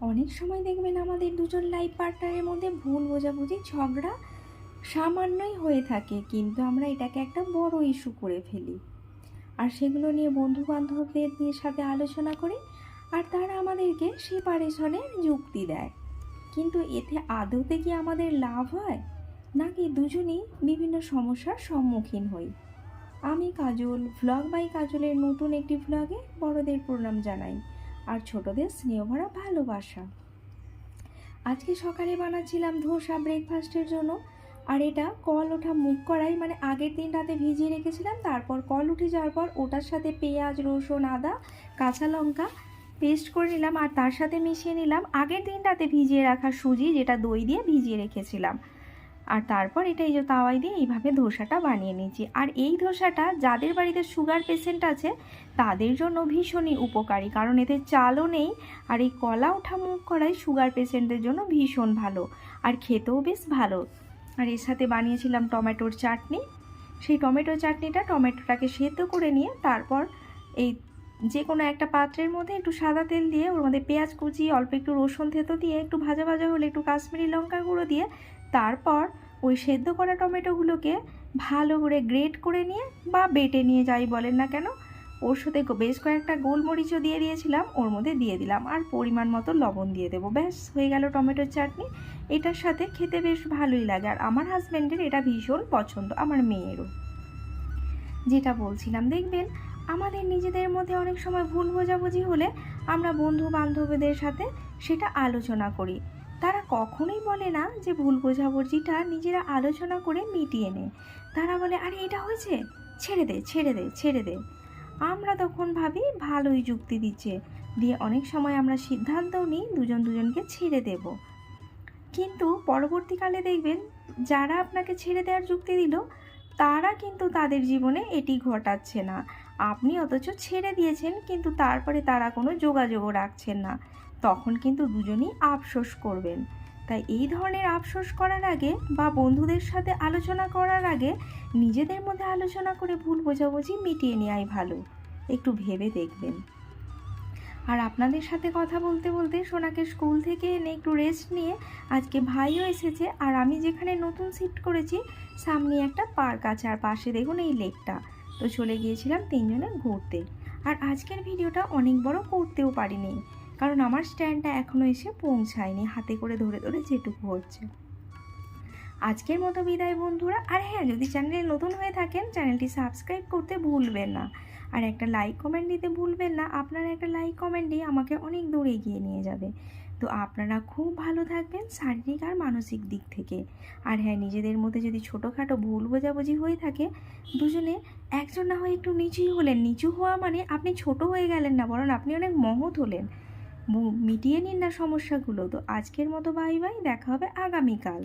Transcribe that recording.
অনেক সময় দেখবেন আমাদের দুজন লাইফ পার্টনারের মধ্যে ভুল বোঝাবুঝি, ঝগড়া সামান্যই হয়ে থাকে, কিন্তু আমরা এটাকে একটা বড় ইস্যু করে ফেলি। আর সেগুলো নিয়ে বন্ধু বান্ধবদের দিয়ে সাথে আলোচনা করি, আর তারা আমাদেরকে সেপারেশনের যুক্তি দেয়। কিন্তু এতে আদতে কি আমাদের লাভ হয়? নাকি দুজনেই বিভিন্ন সমস্যার সম্মুখীন হই? আমি কাজল ভ্লগ বাই কাজলের নতুন একটি ভ্লগে বড়দের প্রণাম জানাই। আর ছোটদের স্নেহ ভরা ভালোবাসা। আজকে সকালে বানাচ্ছিলাম ধোসা ব্রেকফাস্টের জন্য। আর এটা কল ওঠা মুখ করাই মানে আগের দিন রাতে ভিজিয়ে রেখেছিলাম, তারপর কল উঠে যাওয়ার পর ওটার সাথে পেঁয়াজ, রসুন, আদা, কাঁচা লঙ্কা পেস্ট করে নিলাম, আর তার সাথে মিশিয়ে নিলাম আগের দিন রাতে ভিজিয়ে রাখা সুজি, যেটা দই দিয়ে ভিজিয়ে রেখেছিলাম। আর তারপর এটা এই যে তাওয়াই দিয়ে এইভাবে ধোসাটা বানিয়ে নিয়েছি। আর এই ধোসাটা যাদের বাড়িতে সুগার পেশেন্ট আছে, তাদের জন্য ভীষণই উপকারী, কারণ এতে চালও নেই আর এই কলা ওঠা মুখ করাই সুগার পেশেন্টদের জন্য ভীষণ ভালো আর খেতেও বেশ ভালো। আর এর সাথে বানিয়েছিলাম টমেটোর চাটনি। সেই টমেটো চাটনিটা টমেটোটাকে সেদ্ধ করে নিয়ে তারপর এই যে কোনো একটা পাত্রের মধ্যে একটু সাদা তেল দিয়ে ওর মধ্যে পেঁয়াজ কুচি, অল্প একটু রসুন থেতো দিয়ে একটু ভাজা ভাজা হলে একটু কাশ্মীরি লঙ্কা গুঁড়ো দিয়ে তারপর ওই সেদ্ধ করা টমেটোগুলোকে ভালো করে গ্রেট করে নিয়ে বা বেটে নিয়ে যাই বলেন না কেন, ওর সাথে বেশ কয়েকটা গোলমরিচও দিয়ে দিয়েছিলাম, ওর মধ্যে দিয়ে দিলাম। আর পরিমাণ মতো লবণ দিয়ে দেবো। ব্যাস, হয়ে গেল টমেটোর চাটনি। এটার সাথে খেতে বেশ ভালোই লাগে। আর আমার হাজব্যান্ডের এটা ভীষণ পছন্দ, আমার মেয়েরও। যেটা বলছিলাম, দেখবেন আমাদের নিজেদের মধ্যে অনেক সময় ভুল বোঝাবুঝি হলে আমরা বন্ধু বান্ধবীদের সাথে সেটা আলোচনা করি। তারা কখনোই বলে না যে ভুল বোঝাবুঝিটা নিজেরা আলোচনা করে মিটিয়ে নেয় তারা বলে, আরে, এটা হয়েছে? ছেড়ে দে ছেড়ে দে ছেড়ে দে। আমরা তখন ভাবি, ভালোই যুক্তি দিচ্ছে। দিয়ে অনেক সময় আমরা সিদ্ধান্তও নিই, দুজন দুজনকে ছেড়ে দেব। কিন্তু পরবর্তীকালে দেখবেন, যারা আপনাকে ছেড়ে দেওয়ার যুক্তি দিল, তারা কিন্তু তাদের জীবনে এটি ঘটাচ্ছে না। আপনি অথচ ছেড়ে দিয়েছেন, কিন্তু তারপরে তারা কোনো যোগাযোগও রাখছেন না। তখন কিন্তু দুজনই আফসোস করবেন। তাই এই ধরনের আফসোস করার আগে বা বন্ধুদের সাথে আলোচনা করার আগে নিজেদের মধ্যে আলোচনা করে ভুল বোঝাবুঝি মিটিয়ে নেওয়াই ভালো। একটু ভেবে দেখবেন। আর আপনাদের সাথে কথা বলতে বলতে সোনাকে স্কুল থেকে এনে একটু রেস্ট নিয়ে আজকে ভাইও এসেছে আর আমি যেখানে নতুন শিফট করেছি, সামনে একটা পার্ক আছে আর পাশে দেখুন এই লেকটা তো চলে গিয়েছিলাম তিনজনে ঘুরতে। আর আজকের ভিডিওটা অনেক বড় করতেও পারিনি, কারণ আমার স্ট্যান্ডটা এখনও এসে পৌঁছায়নি হাতে করে ধরে ধরে যেটুকু হচ্ছে। আজকের মতো বিদায় বন্ধুরা। আর হ্যাঁ যদি চ্যানেলে নতুন হয়ে থাকেন, চ্যানেলটি সাবস্ক্রাইব করতে ভুলবেন না। আর একটা লাইক কমেন্ট দিতে ভুলবেন না। আপনার একটা লাইক কমেন্টই আমাকে অনেক দূর এগিয়ে নিয়ে যাবে। তো আপনারা খুব ভালো থাকবেন শারীরিক আর মানসিক দিক থেকে। আর হ্যাঁ নিজেদের মধ্যে যদি ছোটোখাটো ভুল বোঝাবুঝি হয়ে থাকে, দুজনে একজন না হয় একটু নিচুই হলেন। নিচু হওয়া মানে আপনি ছোট হয়ে গেলেন না, বরং আপনি অনেক মহৎ হলেন। মিটিয়ে নিন না সমস্যাগুলো। তো আজকের মতো বাই বাই, দেখা হবে আগামীকাল।